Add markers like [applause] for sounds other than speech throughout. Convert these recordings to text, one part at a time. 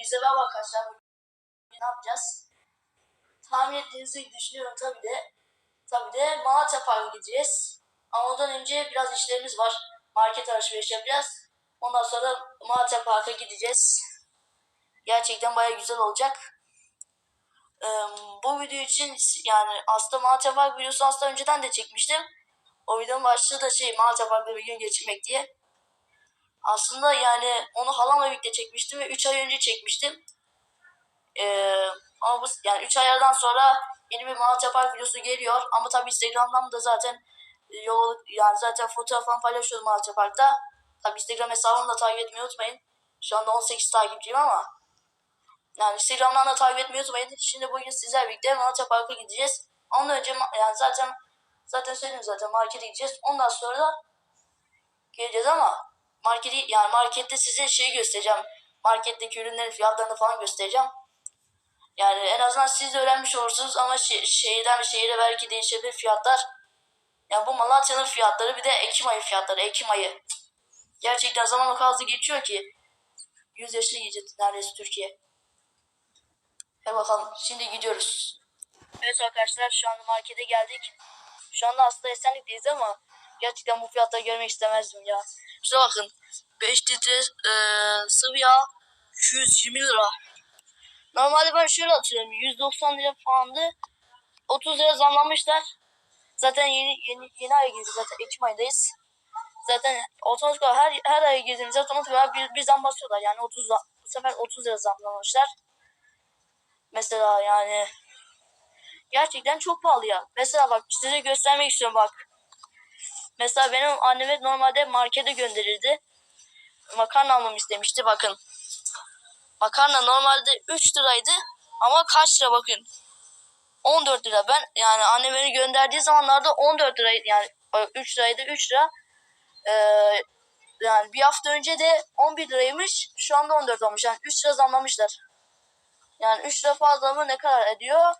Hepinize merhaba arkadaşlar. Ne yapacağız? Tahmin ettiğinizi düşünüyorum tabii de. Tabii de Malatya Park'a gideceğiz. Ama ondan önce biraz işlerimiz var. Market alışveriş yapacağız. Ondan sonra Malatya Park'a gideceğiz. Gerçekten baya güzel olacak. Ee, bu video için yani aslında Malatya Park videosu aslında önceden de çekmiştim. O videonun başlığı da şey Malatya Park'ta bir gün geçirmek diye. Aslında yani onu halamla birlikte çekmiştim ve 3 ay önce çekmiştim. Ee, ama bu yani 3 aylardan sonra yeni bir Malatya Park videosu geliyor. Ama tabii Instagram'dan da zaten e, yol yani zaten fotoğraf falan paylaşıyorum Malatya Park'ta. Tabii Instagram hesabımı da takip etmeyi unutmayın. Şu anda 18 takipçiyim ama yani Instagram'dan da takip etmeyi unutmayın. Şimdi bugün sizlerle birlikte Malatya Park'a gideceğiz. Ondan önce yani zaten zaten söyledim zaten markete gideceğiz. Ondan sonra da geleceğiz ama marketi yani markette size şeyi göstereceğim. Marketteki ürünlerin fiyatlarını falan göstereceğim. Yani en azından siz de öğrenmiş olursunuz ama şe- şehirden şehire belki değişebilir fiyatlar. Yani bu Malatya'nın fiyatları bir de Ekim ayı fiyatları. Ekim ayı. Gerçekten zaman o kadar geçiyor ki. 100 yaşına gidecek neredeyse Türkiye. Hadi bakalım. Şimdi gidiyoruz. Evet arkadaşlar şu anda markete geldik. Şu anda aslında Esenlik'teyiz ama gerçekten bu fiyatları görmek istemezdim ya. Şuna bakın. 5 litre e, sıvı yağ 220 lira. Normalde ben şöyle hatırlıyorum. 190 lira falandı. 30 lira zamlamışlar. Zaten yeni yeni yeni aya girdik zaten Ekim ayındayız. Zaten otomatik olarak her, her aya girdiğimizde otomatik olarak bir, bir zam basıyorlar. Yani 30 za- bu sefer 30 lira zamlamışlar. Mesela yani gerçekten çok pahalı ya. Mesela bak size göstermek istiyorum bak. Mesela benim anneme normalde markete gönderirdi. Makarna almamı istemişti bakın. Makarna normalde 3 liraydı ama kaç lira bakın. 14 lira. Ben yani annem beni gönderdiği zamanlarda 14 liraydı yani 3 liraydı 3 lira. Ee, yani bir hafta önce de 11 liraymış. Şu anda 14 olmuş. Yani 3 lira zamlamışlar. Yani 3 lira fazla mı ne kadar ediyor?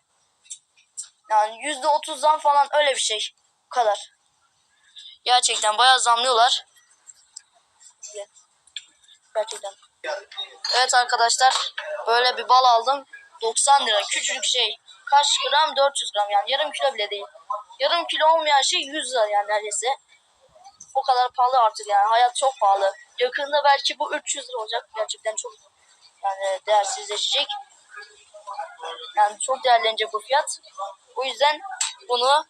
Yani %30 zam falan öyle bir şey. Bu kadar. Gerçekten bayağı zamlıyorlar. Gerçekten. Evet arkadaşlar böyle bir bal aldım. 90 lira küçücük şey. Kaç gram? 400 gram yani yarım kilo bile değil. Yarım kilo olmayan şey 100 lira yani neredeyse. O kadar pahalı artık yani hayat çok pahalı. Yakında belki bu 300 lira olacak. Gerçekten çok yani değersizleşecek. Yani çok değerlenecek bu fiyat. O yüzden bunu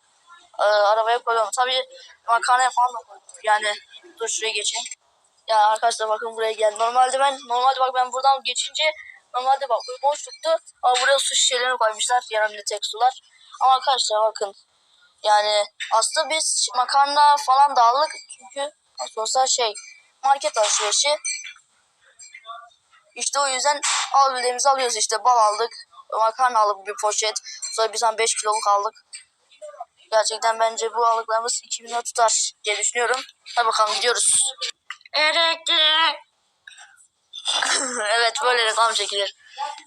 e, arabaya koyuyorum. Tabii makarnaya falan da koydum. Yani dur şuraya geçeyim. Ya arkadaşlar bakın buraya gel. Normalde ben normalde bak ben buradan geçince normalde bak bu boşluktu. Ama buraya su şişelerini koymuşlar. Yanımda tek sular. Ama arkadaşlar bakın. Yani aslında biz makarna falan da aldık. Çünkü olsa şey market alışverişi. İşte o yüzden alabildiğimizi alıyoruz işte. Bal aldık. Makarna aldık bir poşet. Sonra bir tane 5 kiloluk aldık. Gerçekten bence bu aldıklarımız 2000 lira tutar diye düşünüyorum. Hadi bakalım gidiyoruz. Elektrik. [laughs] evet böyle reklam çekilir.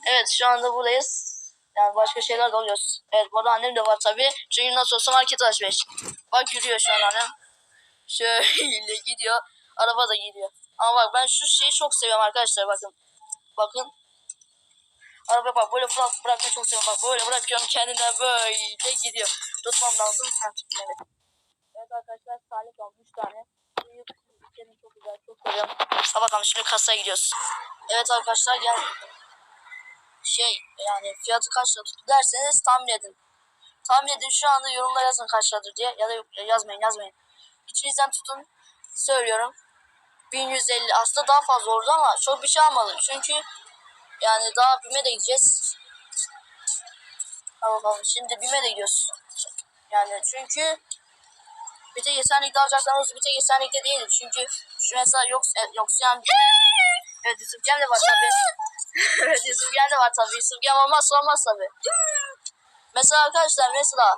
Evet şu anda buradayız. Yani başka şeyler de oluyoruz. Evet burada annem de var tabii. Çünkü nasıl olsa market alışveriş. Bak yürüyor şu an annem. Şöyle [laughs] gidiyor. Araba da gidiyor. Ama bak ben şu şeyi çok seviyorum arkadaşlar bakın. Bakın. Araba böyle bırak, bırakmayı çok seviyorum. Bak böyle bırakıyorum kendinden böyle gidiyor. Tutmam lazım. Ha, evet. Arkadaşlar salep aldım 3 tane. Ülkenin çok güzel çok seviyorum. Ha bakalım şimdi kasaya gidiyoruz. Evet arkadaşlar gel. Şey yani fiyatı kaç lira tuttu derseniz tahmin edin. Tahmin edin şu anda yorumlara yazın kaç liradır diye. Ya da yazmayın yazmayın. İçinizden tutun. Söylüyorum. 1150 aslında daha fazla oldu ama çok bir şey almadım. Çünkü yani daha BİM'e de gideceğiz. Tamam şimdi BİM'e de gidiyoruz. Yani çünkü bir tek Esenlik'te alacaklarımız bir tek Esenlik'te değil. Çünkü şu mesela yok, e, Yoksyan [laughs] Evet Yusuf Gem de var tabi. [laughs] evet Yusuf Gem de var tabi. Yusuf Gem olmazsa olmaz tabi. Mesela arkadaşlar mesela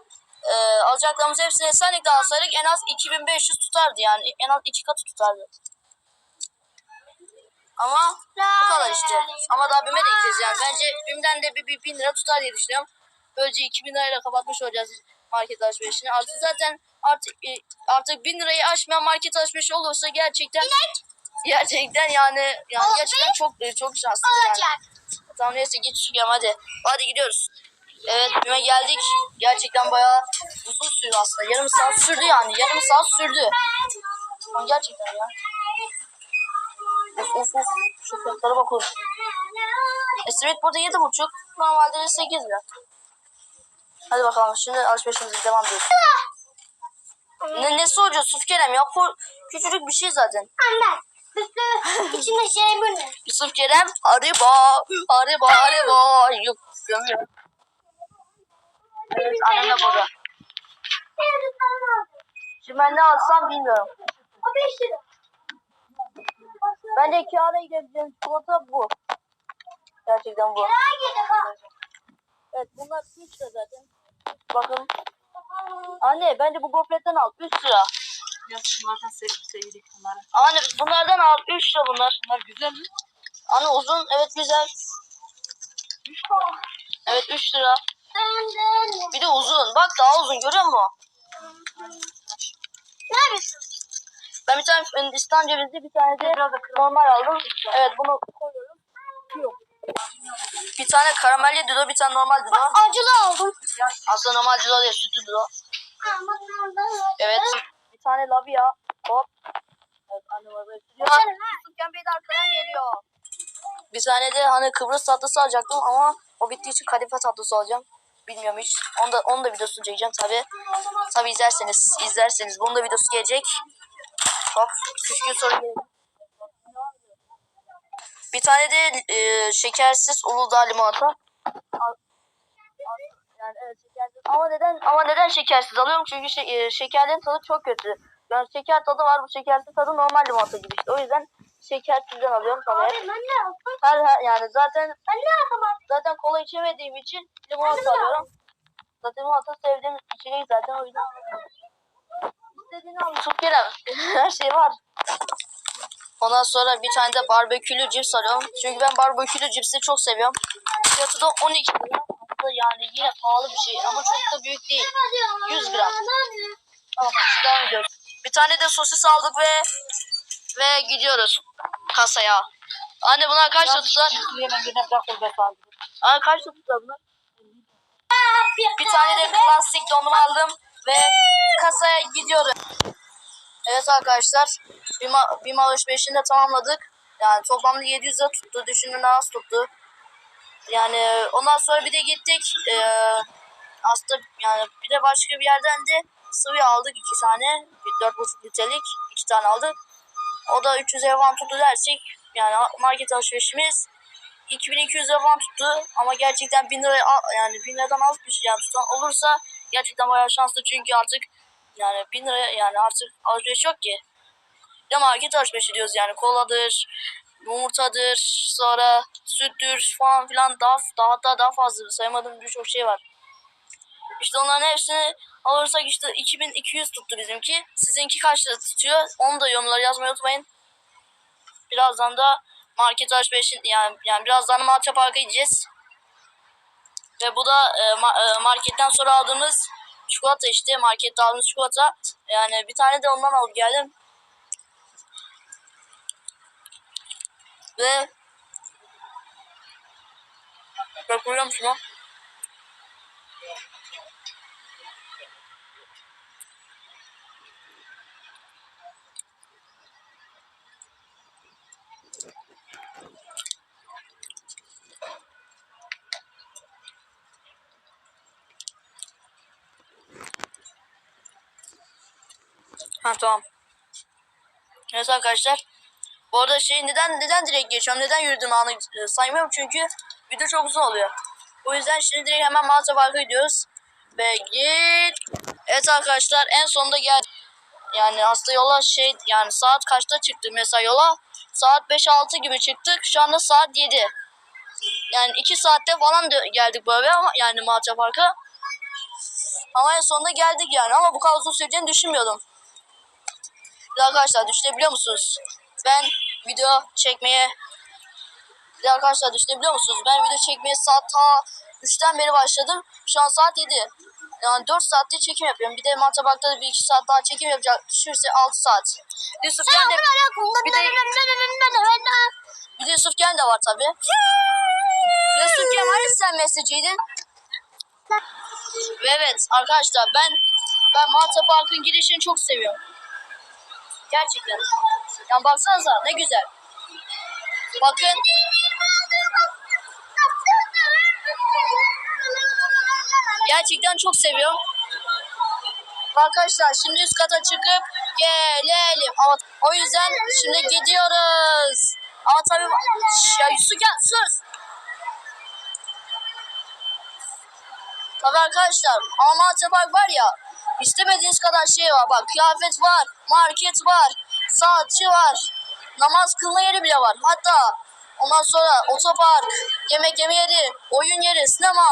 e, alacaklarımız hepsini Esenlik'te alsaydık en az 2500 tutardı yani. En az iki katı tutardı. Ama bu kadar işte. Ama daha BİM'e de gideceğiz yani. Bence BİM'den de bir, bir bin lira tutar diye düşünüyorum. Böylece 2000 lirayla kapatmış olacağız market alışverişini. Artık zaten artık e, artık 1000 lirayı aşmayan market alışverişi olursa gerçekten gerçekten yani yani gerçekten çok e, çok şanslı yani. Olacak. Tamam neyse git Sükem hadi. Hadi gidiyoruz. Evet BİM'e geldik. Gerçekten bayağı uzun sürdü aslında. Yarım saat sürdü yani. Yarım saat sürdü. Gerçekten ya. Of of of. Şu fiyatlara bakın. E, simit burada yedi buçuk. Normalde de sekiz lira. Hadi bakalım şimdi alışverişimize devam ediyoruz. Ne, hoca Yusuf Kerem ya? Bu küçücük bir şey zaten. Anne. İçinde şey bu ne? Yusuf Kerem araba araba araba yok gömüyor. Evet annem de burada. Şimdi ben ne alsam bilmiyorum. O 5 lira. Bence kâra gidebileceğim çikolata bu. Gerçekten bu. Evet bunlar 3 lira zaten. Bakın. Anne bence bu gofretten al 3 lira. Ya şunlardan sevdik sevdik bunları. Anne bunlardan al 3 lira bunlar. Bunlar güzel mi? Anne uzun evet güzel. Evet 3 lira. Bir de uzun. Bak daha uzun görüyor musun? Neredesin? Ben bir tane Hindistan cevizi bir tane de normal aldım. Evet bunu koyuyorum. Yok. Bir tane karamelli dudo bir tane normal dudo. Acılı aldım. Aslında normal dudo değil sütlü dudo. Evet. Bir tane labia. Hop. Evet annem arabaya sürüyor. Geçelim, ha. Yusuf Bey de arkadan geliyor. Bir tane de hani Kıbrıs tatlısı alacaktım ama o bittiği için kadife tatlısı alacağım. Bilmiyorum hiç. Onu da, onu da videosunu çekeceğim tabi. Tabi izlerseniz, izlerseniz. Bunun da videosu gelecek. Hop. Küçük bir soru. Bir tane de e, şekersiz Uludağ limonata. Yani evet şekersiz. Ama neden ama neden şekersiz alıyorum? Çünkü şey, e, şekerlerin tadı çok kötü. Yani şeker tadı var bu şekersiz tadı normal limonata gibi işte. O yüzden şekersizden alıyorum tabii. Abi ben ne yaptım? Her, her yani zaten Ben ne yapamam? zaten kola içemediğim için limonata alıyorum. Zaten limonata sevdiğim içecek zaten o yüzden. İstediğini al. Yusuf Kerem. Her şey var. Ondan sonra bir tane de barbekülü cips alıyorum. Çünkü ben barbekülü cipsi çok seviyorum. Fiyatı da 12 lira. Yani yine pahalı bir şey ama çok da büyük değil. 100 gram. Tamam devam ediyoruz. Bir tane de sosis aldık ve ve gidiyoruz kasaya. Anne bunlar kaç lira tutar? Anne kaç lira tutar bunlar? Bir tane de klasik dondurma aldım ve kasaya gidiyoruz. Evet arkadaşlar bir mal alışverişini de tamamladık. Yani toplamda 700 lira tuttu. Düşünün az tuttu. Yani ondan sonra bir de gittik. Ee, aslında yani bir de başka bir yerden de sıvı aldık iki tane. Bir 4,5 litrelik iki tane aldık. O da 300 lira falan tuttu dersek yani market alışverişimiz 2200 lira falan tuttu ama gerçekten 1000 lira yani 1000 liradan az bir şey yani tutan olursa gerçekten bayağı şanslı çünkü artık yani 1000 lira yani artık alışveriş yok ki. Ya market alışverişi diyoruz yani koladır, yumurtadır, sonra süttür falan filan daha daha hatta daha fazla saymadığım birçok şey var. İşte onların hepsini alırsak işte 2200 tuttu bizimki. Sizinki kaç lira tutuyor? Onu da yorumlara yazmayı unutmayın. Birazdan da market alışverişi yani, yani birazdan Malça Park'a gideceğiz. Ve bu da e, ma- e, marketten sonra aldığımız çikolata işte markette aldığımız çikolata. Yani bir tane de ondan alıp geldim. Ve Bak görüyor musun o? Ha tamam. Evet arkadaşlar. Bu arada şey neden neden direkt geçiyorum? Neden yürüdüğüm anı e, saymıyorum? Çünkü video çok uzun oluyor. O yüzden şimdi direkt hemen Malta Park'a gidiyoruz. Ve git. Evet arkadaşlar en sonunda gel. Yani aslında yola şey yani saat kaçta çıktık mesela yola? Saat 5-6 gibi çıktık. Şu anda saat 7. Yani 2 saatte falan geldik böyle ama yani Malta Park'a. Ama en sonunda geldik yani ama bu kadar uzun süreceğini düşünmüyordum. Arkadaşlar düşünebiliyor musunuz? Ben video çekmeye bir arkadaşlar düşünebiliyor musunuz? Ben video çekmeye saat ta 3'ten beri başladım. Şu an saat 7. Yani 4 saatte çekim yapıyorum. Bir de Mantabak'ta da bir 2 saat daha çekim yapacak. Düşürse 6 saat. Yusuf Gen de, bir de, bir de Yusuf Gen de var tabi. sen mesajıydın? Ve evet arkadaşlar ben ben Malta Park'ın girişini çok seviyorum. Gerçekten. Yani baksanıza ne güzel. Bakın gerçekten çok seviyorum. Arkadaşlar şimdi üst kata çıkıp gelelim. Ama o yüzden şimdi gidiyoruz. Ama tabii ya Yusuf gel sus. Tabii arkadaşlar ama Malta Park var ya istemediğiniz kadar şey var. Bak kıyafet var, market var, saatçi var, namaz kılma yeri bile var. Hatta ondan sonra otopark, yemek yeme yeri, oyun yeri, sinema.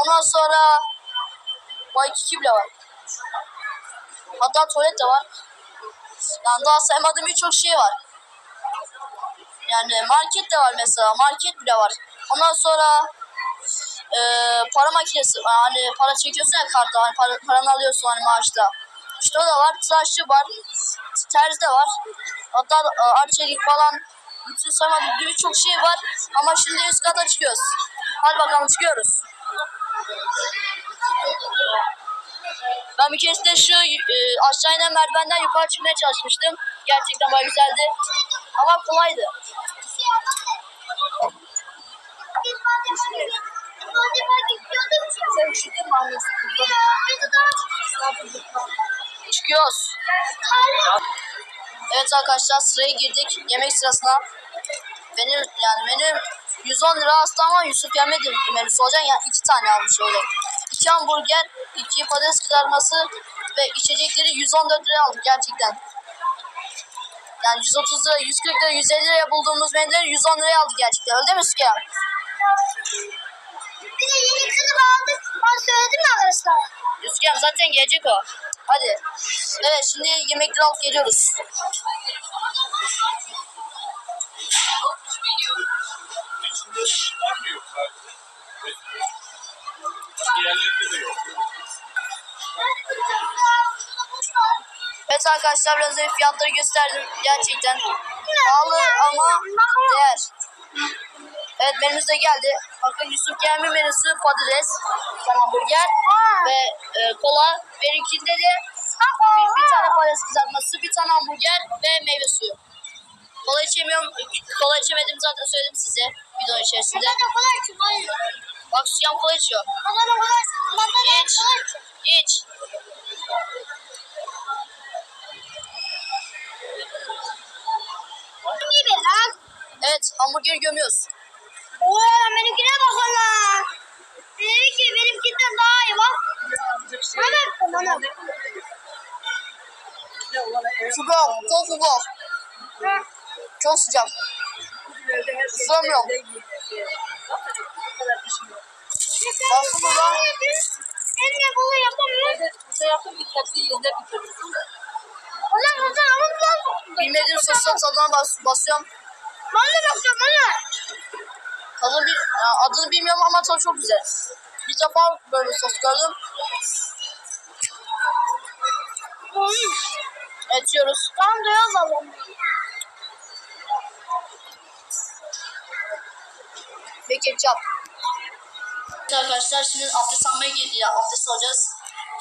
Ondan sonra Waikiki bile var. Hatta tuvalet de var. Yani daha saymadığım birçok şey var. Yani market de var mesela. Market bile var. Ondan sonra e, para makinesi hani para çekiyorsun ya kartla hani para, paranı alıyorsun hani maaşta. İşte o da var. Tıraşçı var. Terzi de var. Hatta e, arçelik falan bütün saymadığım birçok şey var. Ama şimdi üst kata çıkıyoruz. Hadi bakalım çıkıyoruz. Ben bir keresinde şu e, aşağı inen merdivenden yukarı çıkmaya çalışmıştım. Gerçekten bayağı güzeldi. Ama kolaydı. Sen üşüdün mü annesi? Çıkıyoruz. Evet arkadaşlar sıraya girdik. Yemek sırasına. Benim yani benim 110 lira aslında ama Yusuf yemedi menüsü olacak. Yani iki tane almış öyle. İki hamburger, iki patates kızartması ve içecekleri 114 liraya aldık gerçekten. Yani 130 lira, 140 lira, 150 liraya bulduğumuz menüleri 110 liraya aldık gerçekten. Öyle değil mi Sukiya? Ben söyledim mi arkadaşlar? Sukiya zaten gelecek o. Hadi. Evet şimdi yemekleri alıp geliyoruz. Evet arkadaşlar biraz önce fiyatları gösterdim. Gerçekten pahalı ama değer. Evet menümüz de geldi. Bakın Yusuf gelme menüsü patates, hamburger ve e, kola. Benimkinde de bir, bir tane patates kızartması, bir tane hamburger ve meyve suyu. Kola içemiyorum. Kola içemediğimi zaten söyledim size video içerisinde. Bak Suyam kola içiyor. İç. İç. Evet hamburgeri gömüyoruz. Oo benimkine bakın lan. Benimki benimkinden daha iyi bak. Bana bana. Sıcak, çok sıcak. Çok sıcak. Sığamıyorum. Aslında lan Eline bunu yapamıyor. Şey yaptım bir tepsi. O zaman o zaman o zaman. bilmediğim sosun tadına bas, basıyorum. Ben de bakacağım bana. Ya adını bilmiyorum ama tadı çok güzel. Bir defa böyle sos gördüm. Evet yiyoruz. Ben de yapalım. Ve ketçap. Arkadaşlar şimdi abdest almaya. Ya, abdest alacağız.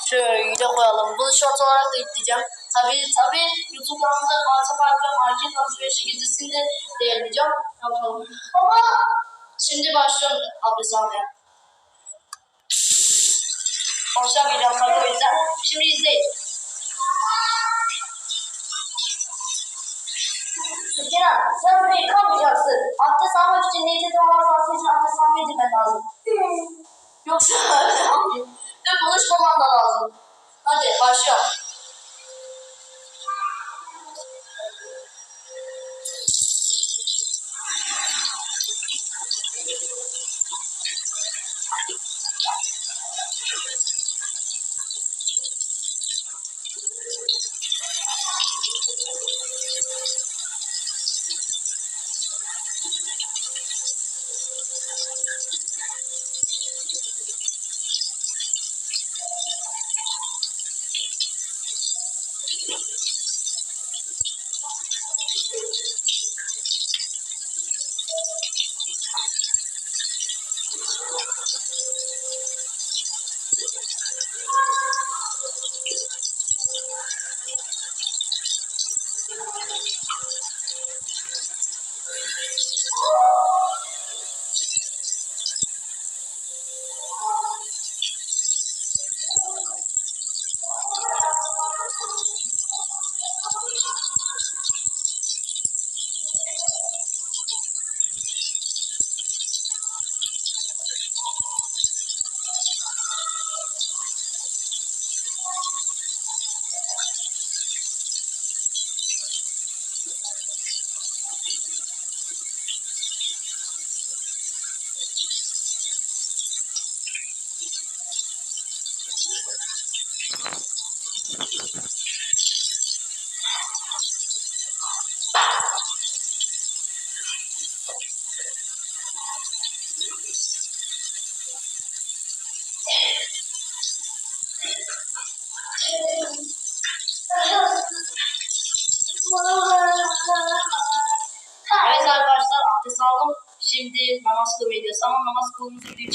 Şöyle koyalım. Bunu short olarak da ekleyeceğim. Tabii tabii YouTube kanalımda Malta Park'la market alışverişi gizlisini de yayınlayacağım. Yapalım. Baba. Şimdi başlıyorum almaya. Konuşamayacağım tabii o yüzden. Şimdi izleyin. Kenan sen buraya yıkanmayacaksın. Abdest almak için niyeti tamamlaması için abdest almaya gitmen lazım. Yoksa ne konuşmaman da lazım. Hadi başla.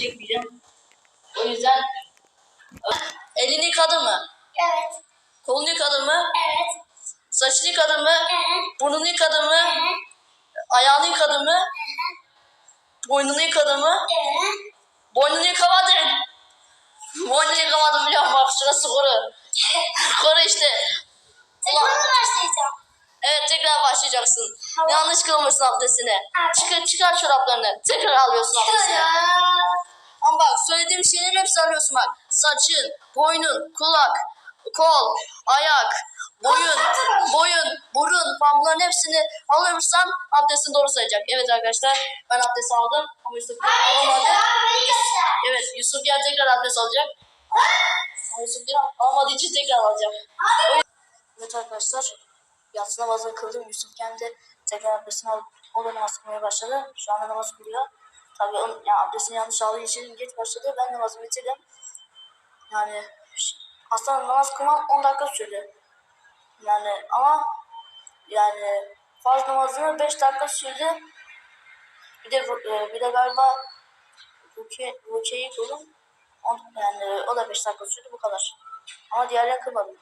Çekmeyeceğim. O yüzden elini yıkadın mı? Evet. Kolunu yıkadın mı? Evet. Saçını yıkadın mı? Evet. Burnunu yıkadın mı? Ayağını yıkadın mı? Boynunu yıkadın mı? Evet. Boynunu yıkamadın. Boynunu yıkamadın biliyor musun? Bak şurası kuru. [laughs] kuru işte. Tekrar mı başlayacağım? Evet tekrar başlayacaksın. Yanlış kılmışsın abdestini. Evet. Çıkar, çıkar çoraplarını. Tekrar alıyorsun abdestini. Ama bak söylediğim şeylerin hepsini alıyorsun bak. Saçın, boynun, kulak, kol, ayak, boyun, boyun, burun falan bunların hepsini alıyorsan abdestin doğru sayacak. Evet arkadaşlar ben abdest aldım ama Yusuf alamadı. Evet Yusuf Gel tekrar abdest alacak. Ama Yusuf Gel almadığı için tekrar alacak. Evet arkadaşlar yatsı namazını kıldım. Yusuf kendi tekrar abdestini alıp o da namaz kılmaya başladı. Şu anda namaz kılıyor. Tabii onun yani abdestini yanlış aldığı için geç başladı. Ben namazımı bitirdim. Yani aslında namaz kılmam 10 dakika sürdü. Yani ama yani farz namazını 5 dakika sürdü. Bir de e, bir de galiba rukiye, rukiyeyi kıldım. Yani o da 5 dakika sürdü bu kadar. Ama diğerlerini kılmadım.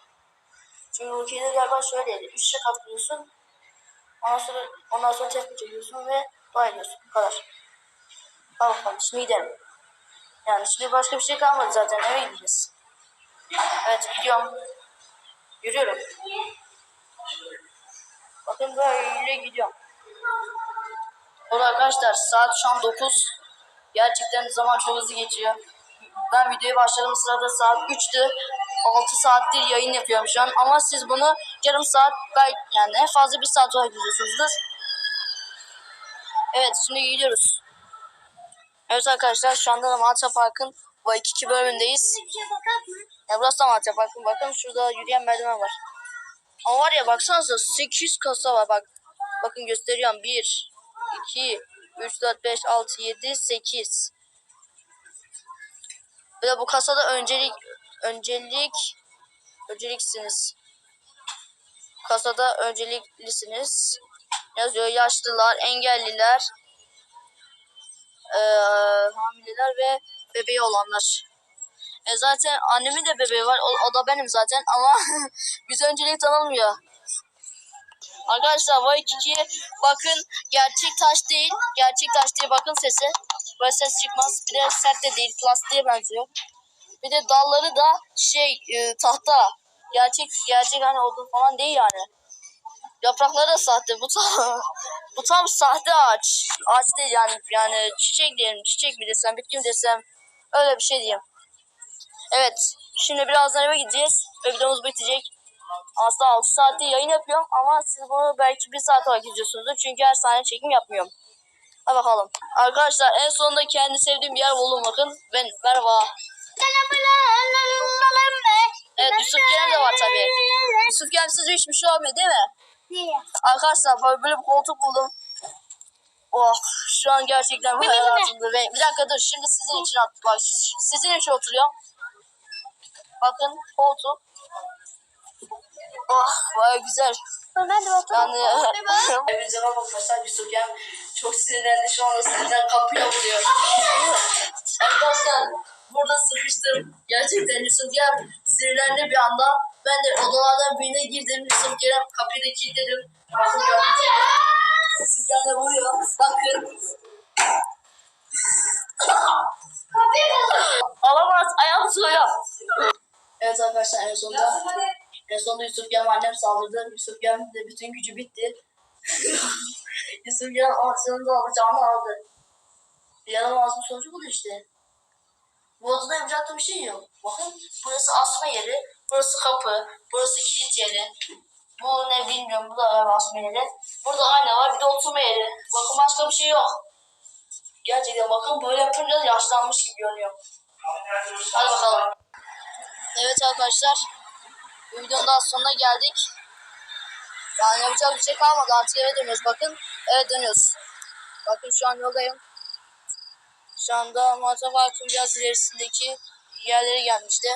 Çünkü ülkede galiba şöyleydi. Üç rekat kılıyorsun. Ondan sonra, ondan sonra tespih çekiyorsun ve dua ediyorsun. Bu kadar. Tamam bakalım. Şimdi gidelim. Yani şimdi başka bir şey kalmadı zaten. Eve gideceğiz. Evet gidiyorum. Yürüyorum. Bakın böyle gidiyorum. Oğlum arkadaşlar saat şu an 9. Gerçekten zaman çok hızlı geçiyor. Ben videoya başladığım sırada saat 3'tü. 6 saattir yayın yapıyorum şu an. Ama siz bunu yarım saat belki yani en fazla bir saat olarak izliyorsunuzdur. Evet şimdi gidiyoruz. Evet arkadaşlar şu anda da Malta Park'ın Waikiki bölümündeyiz. Ya burası da Malta Park'ın bakın şurada yürüyen merdiven var. Ama var ya baksanıza 800 kasa var bak. Bakın gösteriyorum 1, 2, 3, 4, 5, 6, 7, 8. Bir de bu kasada öncelik öncelik önceliksiniz. Kasada önceliklisiniz. Yazıyor yaşlılar, engelliler, eee hamileler ve bebeği olanlar. E zaten annemin de bebeği var. O, o da benim zaten ama [laughs] biz öncelik tanınmıyor. Arkadaşlar Waikiki bakın gerçek taş değil. Gerçek taş değil bakın sesi. Böyle ses çıkmaz. Bir de sert de değil. Plastiğe benziyor. Bir de dalları da şey e, tahta. Gerçek gerçek hani odun falan değil yani. Yaprakları da sahte. Bu tam, [laughs] bu tam sahte ağaç. Ağaç değil yani. Yani çiçek diyelim. Çiçek mi desem, bitki mi desem. Öyle bir şey diyeyim. Evet. Şimdi birazdan eve gideceğiz. Ve videomuz bitecek. Aslında 6 saatte yayın yapıyorum ama siz bunu belki 1 saat olarak izliyorsunuzdur. Çünkü her saniye çekim yapmıyorum. Hadi bakalım. Arkadaşlar en sonunda kendi sevdiğim bir yer buldum bakın. Ben merhaba. Evet Yusuf Kerem de var tabii. Yusuf Kerem'siz hiçbir şey olmuyor değil mi? Niye? Arkadaşlar böyle, böyle bir koltuk buldum. Oh şu an gerçekten bu hayatımda. Ve, bir dakika dur şimdi sizin için at, bak sizin için oturuyorum. Bakın koltuk. Oh baya güzel. Hadi bakalım. [laughs] Yani Hepinize merhaba arkadaşlar Yusuf Kerem çok sinirlendi şu anda sinirden kapıya vuruyor. arkadaşlar burada sıkıştım. Gerçekten Yusuf Kerem sinirlendi bir anda. Ben de odalardan birine girdim. Yusuf Kerem kapıyı da kilitledim. Yusuf Kerem de vuruyor. Bakın. Alamaz. Ayağım sığıyor. Evet arkadaşlar en sonunda en sonunda Yusuf Kerem annem saldırdı. Yusuf Kerem de bütün gücü bitti. [laughs] Yusuf Kerem ağzını da alacağını aldı. Yaramaz bir sonucu bu işte. Bu odada yapacaktı bir şey yok. Bakın burası asma yeri, burası kapı, burası kilit yeri. Bu ne bilmiyorum, bu da galiba asma yeri. Burada ayna var, bir de oturma yeri. Bakın başka bir şey yok. Gerçekten bakın böyle yapınca yaşlanmış gibi görünüyor. Hadi bakalım. Evet arkadaşlar. Bu videonun daha sonuna geldik. Yani yapacak bir şey kalmadı. Artık eve dönüyoruz bakın. Evet dönüyoruz. Bakın şu an yoldayım. Şu anda Malta Park'ın biraz ilerisindeki yerlere gelmişti.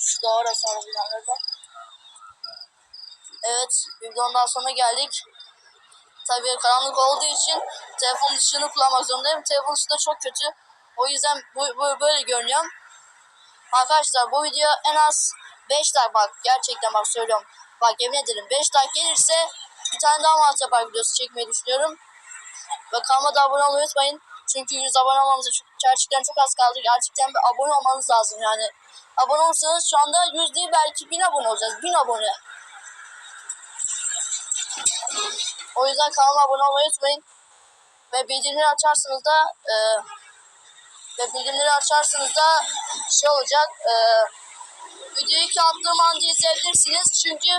Şu da orası arabalarda. Evet, videondan sonra geldik. Tabii karanlık olduğu için telefon ışığını kullanmak zorundayım. Telefon ışığı da çok kötü. O yüzden bu, bu böyle görünüyor. Arkadaşlar bu video en az 5 like bak gerçekten bak söylüyorum. Bak yemin ederim 5 like gelirse bir tane daha Malta Park videosu çekmeyi düşünüyorum. Ve kanalıma da abone olmayı unutmayın. Çünkü 100 abone olmamıza çok, gerçekten çok az kaldı. Gerçekten bir abone olmanız lazım yani. Abone olursanız şu anda 100 değil belki 1000 abone olacağız. 1000 abone. O yüzden kanalıma abone olmayı unutmayın. Ve bildirimleri açarsanız da e, ve bildirimleri açarsanız da şey olacak e, videoyu ilk attığım anda izleyebilirsiniz. Çünkü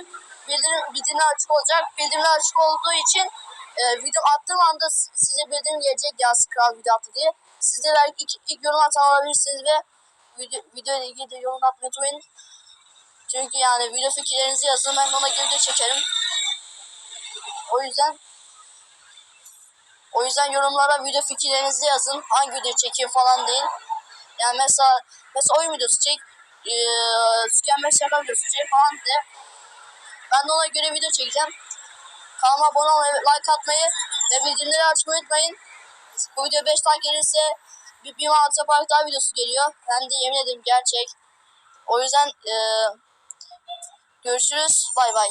bildirim, bildirimler açık olacak. Bildirimler açık olduğu için e, video attığım anda size bildirim gelecek ya kral video attı diye. Siz de belki ilk, ilk yorum atan olabilirsiniz ve video, video ilgili de yorum atmayı unutmayın. Çünkü yani video fikirlerinizi yazın ben ona göre de çekerim. O yüzden o yüzden yorumlara video fikirlerinizi yazın. Hangi video çekeyim falan değil. Yani mesela mesela oyun videosu çek. Eee tükenme şaka videosu çek falan de. Ben de ona göre video çekeceğim. Kanalıma abone olmayı, like atmayı ve bildirimleri açmayı unutmayın. Bu video 5 like gelirse bir, bir Malta Park daha videosu geliyor. Ben de yemin ederim gerçek. O yüzden eee görüşürüz. Bay bay.